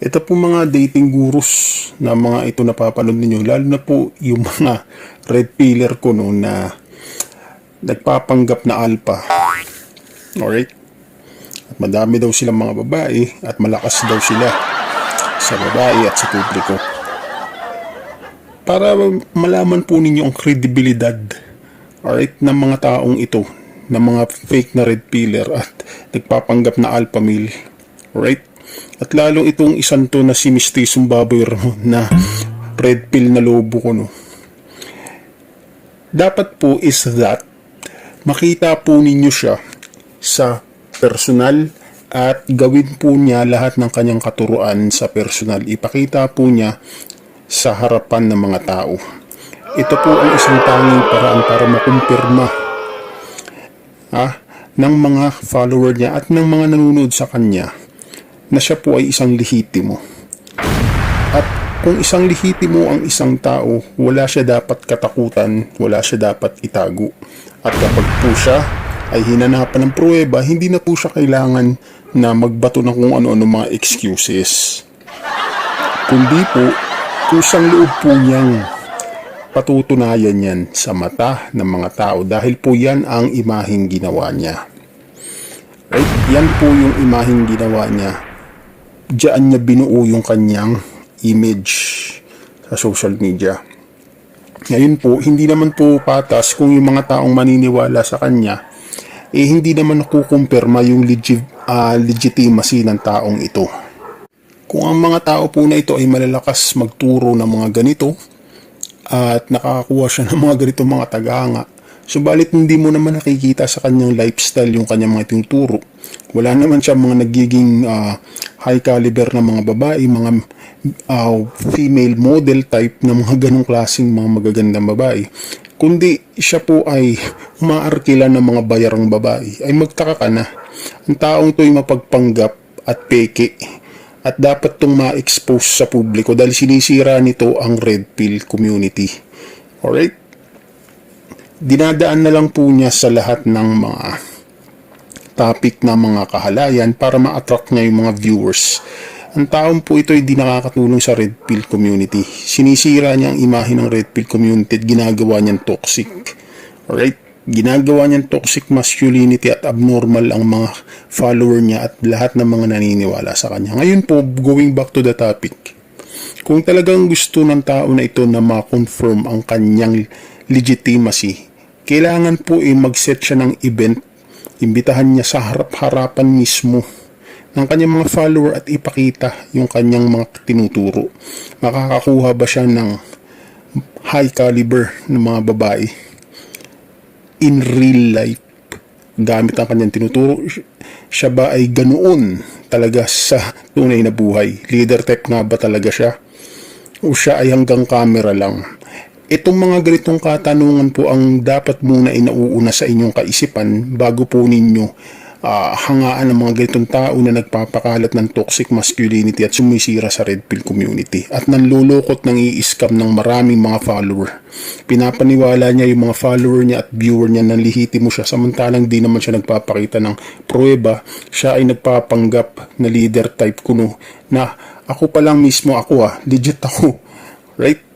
Ito po mga dating gurus na mga ito napapanood ninyo, lalo na po yung mga red pillar ko no na nagpapanggap na alpha. Alright? At madami daw silang mga babae at malakas daw sila sa babae at sa publiko. Para malaman po ninyo ang kredibilidad alright, ng mga taong ito, ng mga fake na red pillar at nagpapanggap na alpha male. Alright? At lalong itong isang to na si Mistizong Baboy Ramon na red pill na lobo ko no. Dapat po is that makita po ninyo siya sa personal at gawin po niya lahat ng kanyang katuruan sa personal. Ipakita po niya sa harapan ng mga tao. Ito po ang isang tanging paraan para makumpirma ah, ng mga follower niya at ng mga nanonood sa kanya na siya po ay isang lehitimo. At kung isang lehitimo ang isang tao, wala siya dapat katakutan, wala siya dapat itago. At kapag po siya ay hinanapan ng pruweba, hindi na po siya kailangan na magbato ng kung ano-ano mga excuses. Kundi po, kusang loob po niyang patutunayan yan sa mata ng mga tao dahil po yan ang imaheng ginawa niya. Right? Yan po yung imaheng ginawa niya diyan niya binuo yung kanyang image sa social media. Ngayon po, hindi naman po patas kung yung mga taong maniniwala sa kanya, eh hindi naman nakukumpirma yung legit, ah, legitimacy ng taong ito. Kung ang mga tao po na ito ay malalakas magturo ng mga ganito, at nakakakuha siya ng mga ganito mga tagahanga, Subalit hindi mo naman nakikita sa kanyang lifestyle yung kanyang mga tinuturo. Wala naman siya mga nagiging uh, high caliber na mga babae, mga uh, female model type na mga ganong klaseng mga magagandang babae. Kundi siya po ay umaarkila ng mga bayarang babae. Ay magtaka ka na. Ang taong to ay mapagpanggap at peke at dapat tong ma-expose sa publiko dahil sinisira nito ang red pill community. Alright? dinadaan na lang po niya sa lahat ng mga topic na mga kahalayan para ma-attract niya yung mga viewers. Ang taong po ito ay di nakakatulong sa Red Pill community. Sinisira niya ang imahe ng Red Pill community at ginagawa niyang toxic. Alright? Ginagawa niyang toxic masculinity at abnormal ang mga follower niya at lahat ng mga naniniwala sa kanya. Ngayon po, going back to the topic. Kung talagang gusto ng tao na ito na ma-confirm ang kanyang legitimacy, kailangan po ay mag-set siya ng event, imbitahan niya sa harap-harapan mismo ng kanyang mga follower at ipakita yung kanyang mga tinuturo. Makakakuha ba siya ng high caliber ng mga babae in real life? Gamit ang kanyang tinuturo siya ba ay ganoon talaga sa tunay na buhay? Leader type nga ba talaga siya? O siya ay hanggang camera lang Itong mga ganitong katanungan po ang dapat muna inauuna sa inyong kaisipan bago po ninyo uh, hangaan ng mga ganitong tao na nagpapakalat ng toxic masculinity at sumisira sa red pill community at nanlulukot ng i-scam ng maraming mga follower. Pinapaniwala niya yung mga follower niya at viewer niya na lihitimo siya samantalang di naman siya nagpapakita ng pruweba. Siya ay nagpapanggap na leader type kuno na ako pa lang mismo ako ah, legit ako. Right?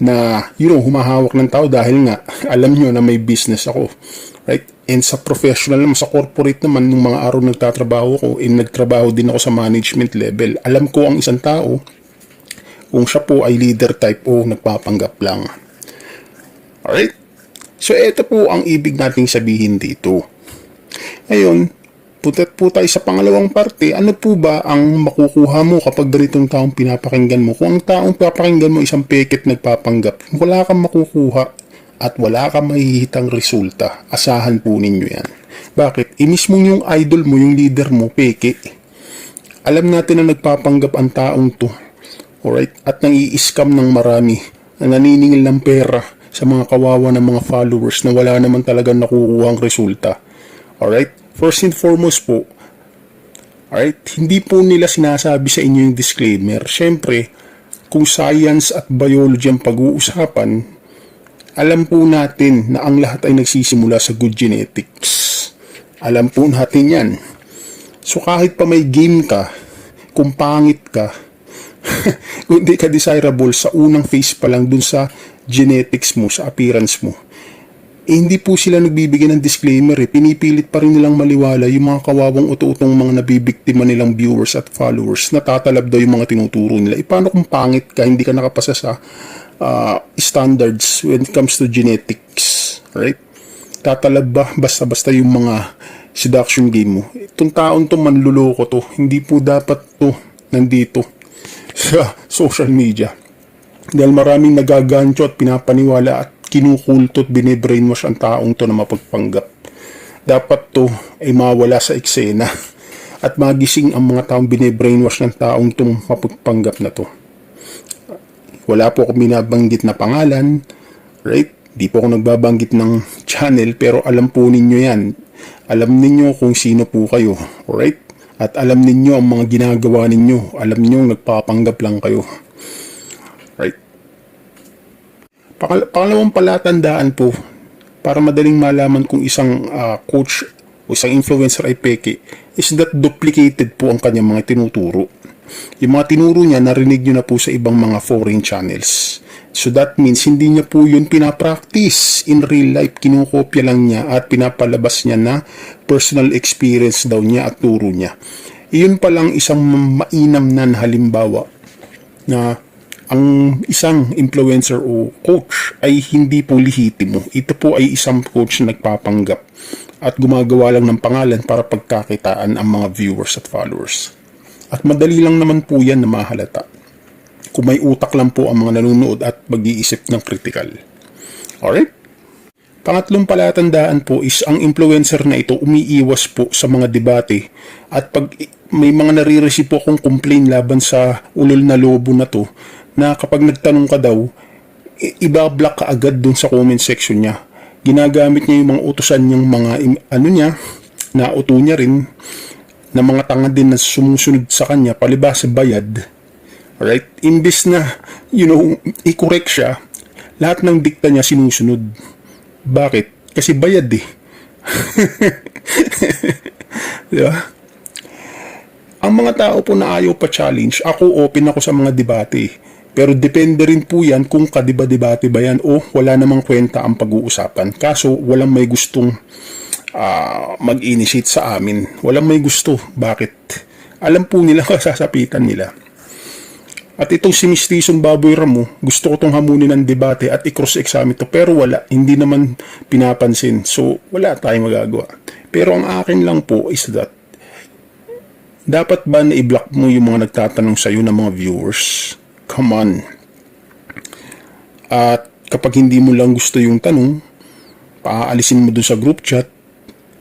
Na you know, humahawak ng tao dahil nga alam nyo na may business ako. Right? And sa professional naman, sa corporate naman, nung mga araw nagtatrabaho ko, and nagtrabaho din ako sa management level, alam ko ang isang tao, kung siya po ay leader type o nagpapanggap lang. Alright? So, ito po ang ibig nating sabihin dito. Ngayon, Putat po tayo sa pangalawang parte, ano po ba ang makukuha mo kapag ganitong taong pinapakinggan mo? Kung ang taong pinapakinggan mo isang peket nagpapanggap, wala kang makukuha at wala kang mahihitang resulta. Asahan po ninyo yan. Bakit? Imismong yung idol mo, yung leader mo, peke. Alam natin na nagpapanggap ang taong to. Alright? At nang i-scam ng marami na naniningil ng pera sa mga kawawa ng mga followers na wala naman talagang nakukuha ang resulta. Alright? First and foremost po, alright, hindi po nila sinasabi sa inyo yung disclaimer. Siyempre, kung science at biology ang pag-uusapan, alam po natin na ang lahat ay nagsisimula sa good genetics. Alam po natin yan. So kahit pa may game ka, kung pangit ka, kung hindi ka desirable sa unang phase pa lang dun sa genetics mo, sa appearance mo, eh, hindi po sila nagbibigay ng disclaimer eh. Pinipilit pa rin nilang maliwala yung mga kawawang uto-utong mga nabibiktima nilang viewers at followers. Natatalab daw yung mga tinuturo nila. E paano kung pangit ka, hindi ka nakapasa sa ah, standards when it comes to genetics? Right? Tatalab ba basta-basta yung mga seduction game mo? Itong taon to manluloko to. Hindi po dapat to nandito sa social media. Dahil maraming nagagancho at pinapaniwala at kinukulto at binibrainwash ang taong to na mapagpanggap. Dapat to ay mawala sa eksena at magising ang mga taong binibrainwash ng taong to mapagpanggap na to. Wala po akong binabanggit na pangalan, right? Di po ako nagbabanggit ng channel pero alam po ninyo yan. Alam ninyo kung sino po kayo, alright? At alam ninyo ang mga ginagawa ninyo. Alam ninyo nagpapanggap lang kayo. Right? Pakal- pangalawang palatandaan po para madaling malaman kung isang ah, coach o isang influencer ay peke is that duplicated po ang kanyang mga tinuturo. Yung mga tinuro niya, narinig nyo na po sa ibang mga foreign channels. So that means hindi niya po yun pinapractice in real life. Kinukopya lang niya at pinapalabas niya na personal experience daw niya at turo niya. Iyon pa lang isang mainam na halimbawa na ang isang influencer o coach ay hindi po lihitimo. Ito po ay isang coach na nagpapanggap at gumagawa lang ng pangalan para pagkakitaan ang mga viewers at followers. At madali lang naman po yan na mahalata. Kung may utak lang po ang mga nanonood at mag-iisip ng critical. Alright? Pangatlong palatandaan po is ang influencer na ito umiiwas po sa mga debate at pag may mga nare-receive po akong complain laban sa ulol na lobo na to na kapag nagtanong ka daw, ibablock ka agad dun sa comment section niya. Ginagamit niya yung mga utusan niyang mga ano niya, na uto niya rin na mga tanga din na sumusunod sa kanya palibasa bayad. Right? Imbis na, you know, i-correct siya, lahat ng dikta niya sinusunod. Bakit? Kasi bayad eh. Di? Ang mga tao po na ayaw pa challenge, ako open ako sa mga debate. Pero depende rin po yan kung kadiba-debate ba yan o wala namang kwenta ang pag-uusapan. Kaso walang may gustong ah, mag-initiate sa amin. Walang may gusto. Bakit? Alam po nila kasasapitan nila. At itong si Miss Baboy Ramo, gusto ko itong hamunin ng debate at i-cross-examine to. Pero wala, hindi naman pinapansin. So, wala tayong magagawa. Pero ang akin lang po is that, dapat ba na i-block mo yung mga nagtatanong sa'yo ng mga viewers? Come on. At kapag hindi mo lang gusto yung tanong, paaalisin mo dun sa group chat,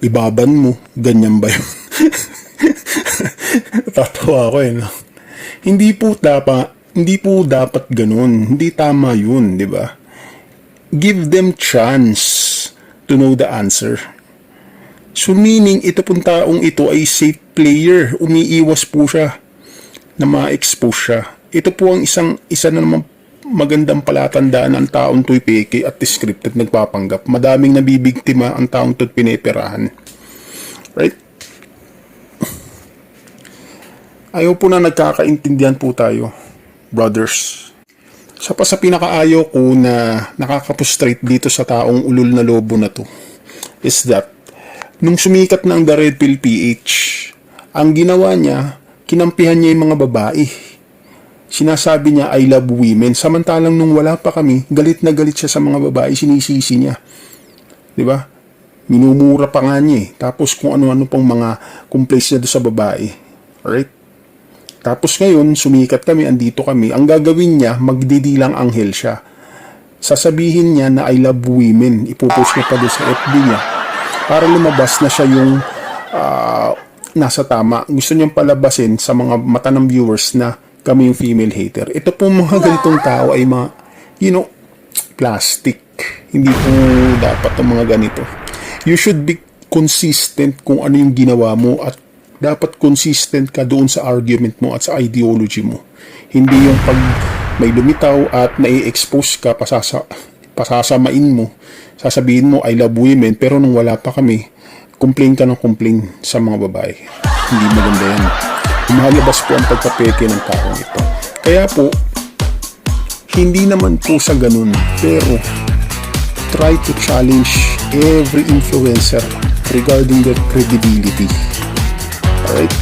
ibaban mo, ganyan ba yun? Tatawa ako eh, no? Hindi po dapat, hindi po dapat ganun. Hindi tama yun, di ba? Give them chance to know the answer. So meaning, ito pong taong ito ay safe player. Umiiwas po siya na ma-expose siya. Ito po ang isang, isa na naman magandang palatandaan ng taong to'y peke at scripted nagpapanggap. Madaming nabibiktima ang taong to'y pineperahan. Right? Ayaw po na nagkakaintindihan po tayo, brothers. Sa pa sa pinakaayaw ko na nakakapustrate dito sa taong ulol na lobo na to is that nung sumikat na ang The Red Pill PH, ang ginawa niya, kinampihan niya yung mga babae. Sinasabi niya, I love women. Samantalang nung wala pa kami, galit na galit siya sa mga babae, sinisisi niya. Ba? Minumura pa nga niya eh. Tapos kung ano-ano pang mga complaints niya doon sa babae. Alright? Tapos ngayon, sumikat kami, andito kami. Ang gagawin niya, magdidilang anghel siya. Sasabihin niya na I love women. Ipupost niya pa doon sa FB niya. Para lumabas na siya yung ah, nasa tama. Gusto niyang palabasin sa mga mata ng viewers na kami yung female hater. Ito po mga ganitong tao ay mga, you know, plastic. Hindi po dapat ang mga ganito. You should be consistent kung ano yung ginawa mo at dapat consistent ka doon sa argument mo at sa ideology mo. Hindi yung pag may lumitaw at nai-expose ka, pasasa, pasasamain mo, sasabihin mo, I love women, pero nung wala pa kami, complain ka ng complain sa mga babae. Hindi maganda yan. Lumalabas po ang pagkapeke ng taong ito. Kaya po, hindi naman po sa ganun, pero try to challenge every influencer regarding their credibility. Alright?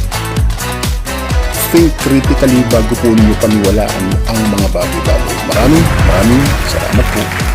Think critically bago po ninyo paniwalaan ang mga bago-bago. Maraming, maraming salamat po.